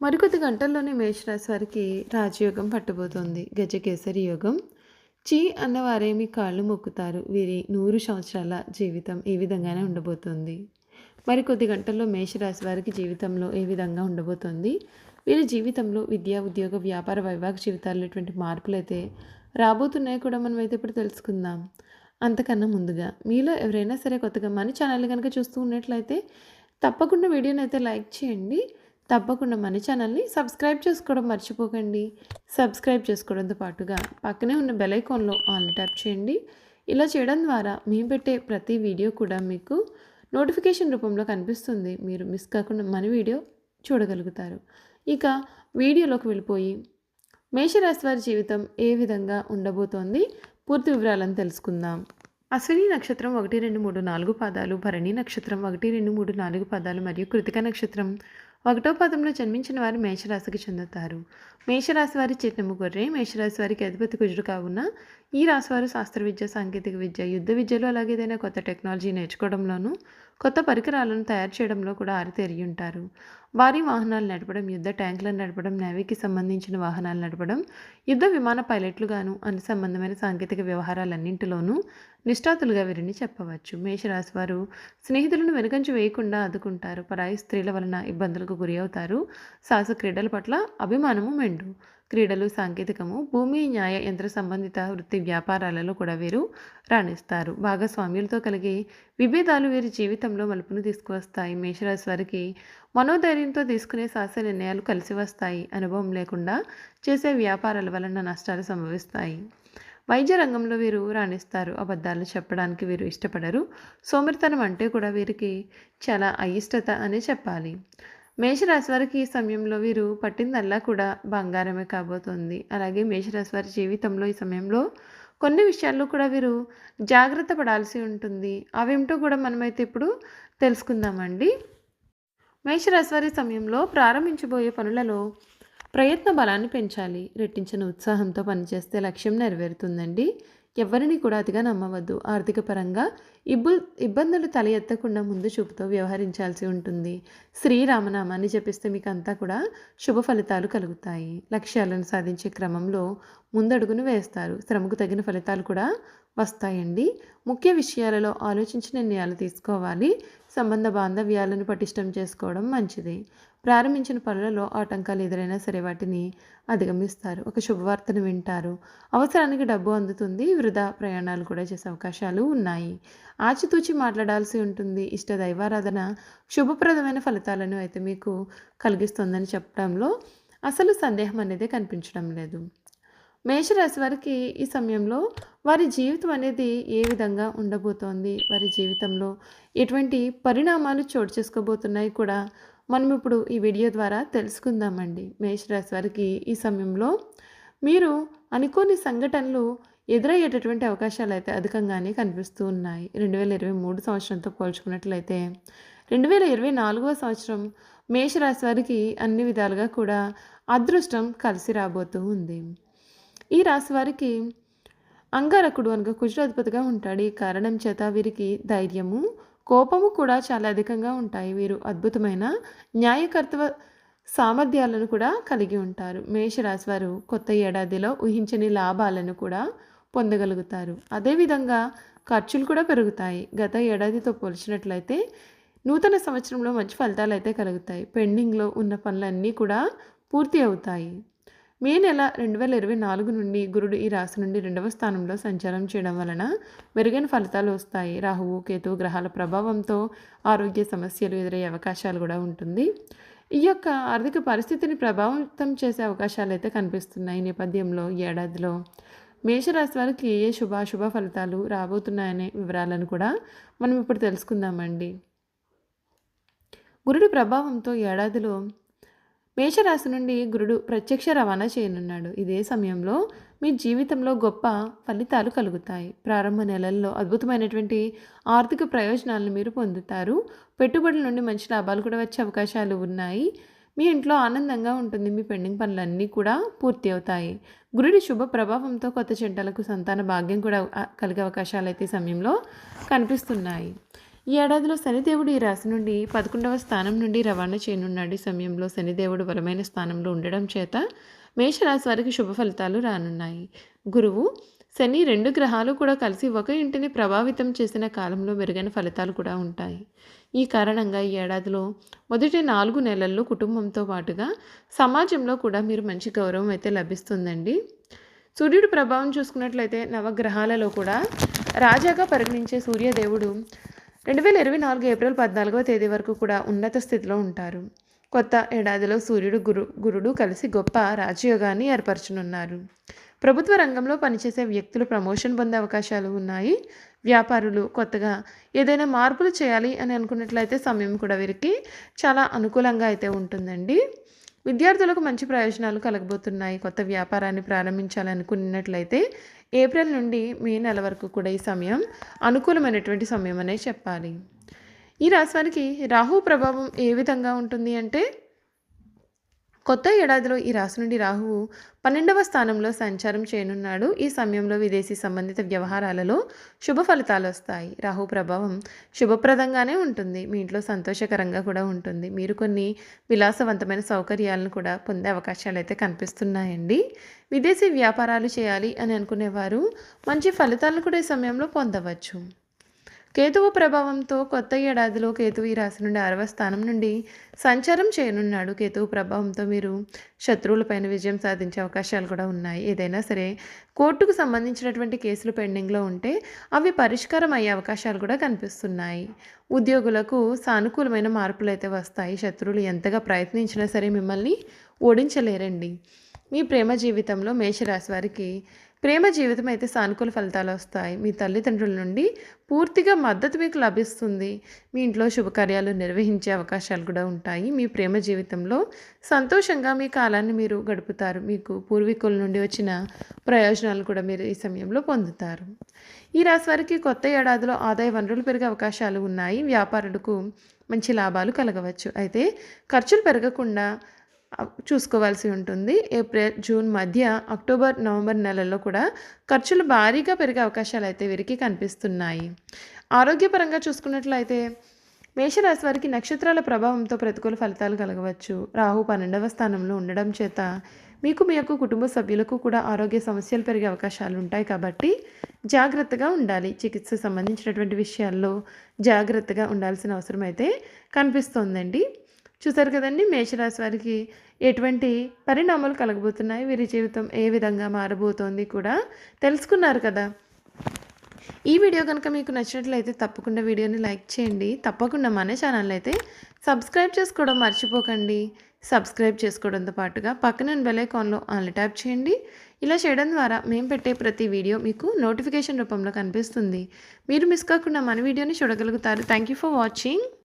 మరికొద్ది గంటల్లోనే మేషరాశి వారికి రాజయోగం పట్టబోతోంది. గజకేసరి యోగం. చీ అన్నవారేమి కాళ్ళు మొక్కుతారు. వీరి నూరు సంవత్సరాల జీవితం ఈ విధంగానే ఉండబోతోంది. మరికొద్ది గంటల్లో మేషరాశి వారికి జీవితంలో ఏ విధంగా ఉండబోతోంది? వీరి జీవితంలో విద్యా ఉద్యోగ వ్యాపార వైవాహిక జీవితాల్లో ఎటువంటి మార్పులు అయితే రాబోతున్నాయో కూడా మనం అయితే ఇప్పుడు తెలుసుకుందాం. అంతకన్నా ముందుగా మీలో ఎవరైనా సరే కొత్తగా మన ఛానల్ కనుక చూస్తూ ఉన్నట్లయితే తప్పకుండా వీడియోని అయితే లైక్ చేయండి. తప్పకుండా మన ఛానల్ని సబ్స్క్రైబ్ చేసుకోవడం మర్చిపోకండి. సబ్స్క్రైబ్ చేసుకోవడంతో పాటుగా పక్కనే ఉన్న బెలైకాన్లో ఆన్ ట్యాప్ చేయండి. ఇలా చేయడం ద్వారా మేము పెట్టే ప్రతి వీడియో కూడా మీకు నోటిఫికేషన్ రూపంలో కనిపిస్తుంది. మీరు మిస్ కాకుండా మన వీడియో చూడగలుగుతారు. ఇక వీడియోలోకి వెళ్ళిపోయి మేషరాశి వారి జీవితం ఏ విధంగా ఉండబోతోంది? పూర్తి వివరాలను తెలుసుకుందాం. అశ్విని నక్షత్రం ఒకటి రెండు మూడు నాలుగు పాదాలు భరణి నక్షత్రం ఒకటి రెండు మూడు నాలుగు పాదాలు మరియు కృతిక నక్షత్రం ఒకటో పదంలో జన్మించిన వారు మేషరాశికి చెందుతారు. మేషరాశి వారి చిరునమ్ము గొర్రె మేషరాశి వారికి అధిపతి కుజుడు కావున ఈ రాశి వారు శాస్త్ర విద్య సాంకేతిక విద్య యుద్ధ విద్యలో అలాగే ఏదైనా కొత్త టెక్నాలజీ నేర్చుకోవడంలోనూ కొత్త పరికరాలను తయారు చేయడంలో కూడా ఆరితేరి ఉంటారు. భారీ వాహనాలు నడపడం యుద్ధ ట్యాంకులను నడపడం నేవీకి సంబంధించిన వాహనాలు నడపడం యుద్ధ విమాన పైలట్లుగాను అను సంబంధమైన సాంకేతిక వ్యవహారాలన్నింటిలోనూ నిష్ఠాతులుగా వీరిని చెప్పవచ్చు. మేషరాశి వారు స్నేహితులను వెనుకంచి వేయకుండా ఆదుకుంటారు. పరాయి స్త్రీల వలన ఇబ్బందులకు గురి అవుతారు. సాహస క్రీడల పట్ల అభిమానము మెండు. క్రీడలు సాంకేతికము భూమి న్యాయ యంత్ర సంబంధిత వృత్తి వ్యాపారాలలో కూడా వీరు రాణిస్తారు. భాగస్వామ్యులతో కలిగి విభేదాలు వీరి జీవితంలో మలుపును తీసుకువస్తాయి. మేషరాశి వారికి మనోధైర్యంతో తీసుకునే శాస నిర్ణయాలు కలిసి వస్తాయి. అనుభవం లేకుండా చేసే వ్యాపారాల వలన నష్టాలు సంభవిస్తాయి. వైద్య రంగంలో వీరు రాణిస్తారు. అబద్ధాలు చెప్పడానికి వీరు ఇష్టపడరు. సోమరితనం అంటే కూడా వీరికి చాలా అయిష్టత అనే చెప్పాలి. మేషరాశి వారికి ఈ సమయంలో వీరు పట్టిందల్లా కూడా బంగారమే కాబోతుంది. అలాగే మేషరాశి వారి జీవితంలో ఈ సమయంలో కొన్ని విషయాల్లో కూడా వీరు జాగ్రత్త పడాల్సి ఉంటుంది. అవేమిటో కూడా మనమైతే ఇప్పుడు తెలుసుకుందామండి. మేషరాశి వారి సమయంలో ప్రారంభించబోయే పనులలో ప్రయత్న బలాన్ని పెంచాలి. రెట్టించిన ఉత్సాహంతో పనిచేస్తే లక్ష్యం నెరవేరుతుందండి. ఎవరిని కూడా అతిగా నమ్మవద్దు. ఆర్థిక పరంగా ఇబ్బు ఇబ్బందులు తల ఎత్తకుండా ముందు చూపుతో వ్యవహరించాల్సి ఉంటుంది. శ్రీరామనామాన్ని జపిస్తే మీకు అంతా కూడా శుభ ఫలితాలు కలుగుతాయి. లక్ష్యాలను సాధించే క్రమంలో ముందడుగును వేస్తారు. శ్రమకు తగిన ఫలితాలు కూడా వస్తాయండి. ముఖ్య విషయాలలో ఆలోచించి నిర్ణయాలు తీసుకోవాలి. సంబంధ బాంధవ్యాలను పటిష్టం చేసుకోవడం మంచిది. ప్రారంభించిన పనులలో ఆటంకాలు ఎదురైనా సరే వాటిని అధిగమిస్తారు. ఒక శుభవార్తను వింటారు. అవసరానికి డబ్బు అందుతుంది. వృధా ప్రయాణాలు కూడా చేసే అవకాశాలు ఉన్నాయి. ఆచితూచి మాట్లాడాల్సి ఉంటుంది. ఇష్ట దైవారాధన శుభప్రదమైన ఫలితాలను అయితే మీకు కలిగిస్తుందని చెప్పడంలో అసలు సందేహం అనేది కనిపించడం లేదు. మేషరాశి వారికి ఈ సమయంలో వారి జీవితం అనేది ఏ విధంగా ఉండబోతోంది? వారి జీవితంలో ఎటువంటి పరిణామాలు చోటు చేసుకోబోతున్నాయి కూడా మనం ఇప్పుడు ఈ వీడియో ద్వారా తెలుసుకుందామండి. మేషరాశి వారికి ఈ సమయంలో మీరు అనుకోని సంఘటనలు ఎదురయ్యేటటువంటి అవకాశాలు అయితే అధికంగానే కనిపిస్తూ ఉన్నాయి. రెండు వేల ఇరవై మూడు సంవత్సరంతో పోల్చుకున్నట్లయితే రెండు వేల ఇరవై నాలుగవ సంవత్సరం మేషరాశి వారికి అన్ని విధాలుగా కూడా అదృష్టం కలిసి రాబోతూ ఉంది. ఈ రాశి వారికి అంగారకుడు అనగా కుజరాధిపతిగా ఉంటాడు. ఈ కారణం చేత వీరికి ధైర్యము కోపము కూడా చాలా అధికంగా ఉంటాయి. వీరు అద్భుతమైన న్యాయకర్తవ సామర్థ్యాలను కూడా కలిగి ఉంటారు. మేషరాశి వారు కొత్త ఏడాదిలో ఊహించని లాభాలను కూడా పొందగలుగుతారు. అదేవిధంగా ఖర్చులు కూడా పెరుగుతాయి. గత ఏడాదితో పోల్చినట్లయితే నూతన సంవత్సరంలో మంచి ఫలితాలు అయితే కలుగుతాయి. పెండింగ్లో ఉన్న పనులన్నీ కూడా పూర్తి అవుతాయి. మే నెల రెండు వేల ఇరవై నాలుగు నుండి గురుడు ఈ రాశి నుండి రెండవ స్థానంలో సంచారం చేయడం వలన మెరుగైన ఫలితాలు వస్తాయి. రాహువు కేతు గ్రహాల ప్రభావంతో ఆరోగ్య సమస్యలు ఎదురయ్యే అవకాశాలు కూడా ఉంటుంది. ఈ యొక్క ఆర్థిక పరిస్థితిని ప్రభావితం చేసే అవకాశాలు అయితే కనిపిస్తున్నాయి. నేపథ్యంలో ఏడాదిలో మేషరాశి వారికి ఏ ఏ శుభాశుభ ఫలితాలు రాబోతున్నాయనే వివరాలను కూడా మనం ఇప్పుడు తెలుసుకుందామండి. గురుడి ప్రభావంతో ఏడాదిలో మేషరాశి నుండి గురుడు ప్రత్యక్ష రవాణా చేయనున్నాడు. ఇదే సమయంలో మీ జీవితంలో గొప్ప ఫలితాలు కలుగుతాయి. ప్రారంభ నెలల్లో అద్భుతమైనటువంటి ఆర్థిక ప్రయోజనాలను మీరు పొందుతారు. పెట్టుబడుల నుండి మంచి లాభాలు కూడా వచ్చే అవకాశాలు ఉన్నాయి. మీ ఇంట్లో ఆనందంగా ఉంటుంది. మీ పెండింగ్ పనులన్నీ కూడా పూర్తి అవుతాయి. గురుడి శుభ ప్రభావంతో కొత్త చెంటలకు సంతాన భాగ్యం కూడా కలిగే అవకాశాలు అయితే సమయంలో కనిపిస్తున్నాయి. ఈ ఏడాదిలో శనిదేవుడు ఈ రాశి నుండి పదకొండవ స్థానం నుండి రవాణా చేయనున్నాడు. ఈ సమయంలో శనిదేవుడు బలమైన స్థానంలో ఉండడం చేత మేషరాశి వారికి శుభ ఫలితాలు రానున్నాయి. గురువు శని రెండు గ్రహాలు కూడా కలిసి ఒక ఇంటిని ప్రభావితం చేసిన కాలంలో మెరుగైన ఫలితాలు కూడా ఉంటాయి. ఈ కారణంగా ఈ ఏడాదిలో మొదటి నాలుగు నెలల్లో కుటుంబంతో పాటుగా సమాజంలో కూడా మీరు మంచి గౌరవం అయితే లభిస్తుందండి. సూర్యుడి ప్రభావం చూసుకున్నట్లయితే నవగ్రహాలలో కూడా రాజాగా పరిగణించే సూర్యదేవుడు రెండు వేల ఇరవై నాలుగు ఏప్రిల్ పద్నాలుగవ తేదీ వరకు కూడా ఉన్నత స్థితిలో ఉంటారు. కొత్త ఏడాదిలో సూర్యుడు గురు గురుడు కలిసి గొప్ప రాజయోగాన్ని ఏర్పరచనున్నారు. ప్రభుత్వ రంగంలో పనిచేసే వ్యక్తులు ప్రమోషన్ పొందే అవకాశాలు ఉన్నాయి. వ్యాపారులు కొత్తగా ఏదైనా మార్పులు చేయాలి అని అనుకున్నట్లయితే సమయం కూడా వీరికి చాలా అనుకూలంగా అయితే ఉంటుందండి. విద్యార్థులకు మంచి ప్రయోజనాలు కలగబోతున్నాయి. కొత్త వ్యాపారాన్ని ప్రారంభించాలనుకున్నట్లయితే ఏప్రిల్ నుండి మే నెల వరకు కూడా ఈ సమయం అనుకూలమైనటువంటి సమయం అనే చెప్పాలి. ఈ రాశి వారికి రాహు ప్రభావం ఏ విధంగా ఉంటుంది అంటే కొత్త ఏడాదిలో ఈ రాశి నుండి రాహువు పన్నెండవ స్థానంలో సంచారం చేయనున్నాడు. ఈ సమయంలో విదేశీ సంబంధిత వ్యవహారాలలో శుభ ఫలితాలు వస్తాయి. రాహు ప్రభావం శుభప్రదంగానే ఉంటుంది. మీ ఇంట్లో సంతోషకరంగా కూడా ఉంటుంది. మీరు కొన్ని విలాసవంతమైన సౌకర్యాలను కూడా పొందే అవకాశాలు అయితే కనిపిస్తున్నాయండి. విదేశీ వ్యాపారాలు చేయాలి అని అనుకునేవారు మంచి ఫలితాలను కూడా ఈ సమయంలో పొందవచ్చు. కేతువు ప్రభావంతో కొత్త ఏడాదిలో కేతువు ఈ రాశి నుండి ఆరవ స్థానం నుండి సంచారం చేయనున్నాడు. కేతువు ప్రభావంతో మీరు శత్రువులపైన విజయం సాధించే అవకాశాలు కూడా ఉన్నాయి. ఏదైనా సరే కోర్టుకు సంబంధించినటువంటి కేసులు పెండింగ్లో ఉంటే అవి పరిష్కారం అయ్యే అవకాశాలు కూడా కనిపిస్తున్నాయి. ఉద్యోగులకు సానుకూలమైన మార్పులు అయితే వస్తాయి. శత్రువులు ఎంతగా ప్రయత్నించినా సరే మిమ్మల్ని ఓడించలేరండి. మీ ప్రేమ జీవితంలో మేషరాశి వారికి ప్రేమ జీవితం అయితే సానుకూల ఫలితాలు వస్తాయి. మీ తల్లిదండ్రుల నుండి పూర్తిగా మద్దతు మీకు లభిస్తుంది. మీ ఇంట్లో శుభకార్యాలు నిర్వహించే అవకాశాలు కూడా ఉంటాయి. మీ ప్రేమ జీవితంలో సంతోషంగా మీ కాలాన్ని మీరు గడుపుతారు. మీకు పూర్వీకుల నుండి వచ్చిన ప్రయోజనాలు కూడా మీరు ఈ సమయంలో పొందుతారు. ఈ రాశి వారికి కొత్త ఏడాదిలో ఆదాయ వనరులు పెరిగే అవకాశాలు ఉన్నాయి. వ్యాపారులకు మంచి లాభాలు కలగవచ్చు. అయితే ఖర్చులు పెరగకుండా చూసుకోవాల్సి ఉంటుంది. ఏప్రిల్ జూన్ మధ్య అక్టోబర్ నవంబర్ నెలల్లో కూడా ఖర్చులు భారీగా పెరిగే అవకాశాలు అయితే వీరికి కనిపిస్తున్నాయి. ఆరోగ్యపరంగా చూసుకున్నట్లయితే మేషరాశి వారికి నక్షత్రాల ప్రభావంతో ప్రతికూల ఫలితాలు కలగవచ్చు. రాహు పన్నెండవ స్థానంలో ఉండడం చేత మీకు మీ యొక్క కుటుంబ సభ్యులకు కూడా ఆరోగ్య సమస్యలు పెరిగే అవకాశాలు ఉంటాయి కాబట్టి జాగ్రత్తగా ఉండాలి. చికిత్స సంబంధించినటువంటి విషయాల్లో జాగ్రత్తగా ఉండాల్సిన అవసరం అయితే కనిపిస్తోందండి. చూసారు కదండి మేషరాశి వారికి ఎటువంటి పరిణామాలు కలగబోతున్నాయి? వీరి జీవితం ఏ విధంగా మారబోతోంది కూడా తెలుసుకున్నారు కదా. ఈ వీడియో కనుక మీకు నచ్చినట్లయితే తప్పకుండా వీడియోని లైక్ చేయండి. తప్పకుండా మన ఛానల్ అయితే సబ్స్క్రైబ్ చేసుకోవడం మర్చిపోకండి. సబ్స్క్రైబ్ చేసుకోవడంతో పాటుగా పక్కన బెలైకాన్లో ఐకాన్లో ట్యాప్ చేయండి. ఇలా చేయడం ద్వారా మేము పెట్టే ప్రతి వీడియో మీకు నోటిఫికేషన్ రూపంలో కనిపిస్తుంది. మీరు మిస్ కాకుండా మన వీడియోని చూడగలుగుతారు. Thank you for watching.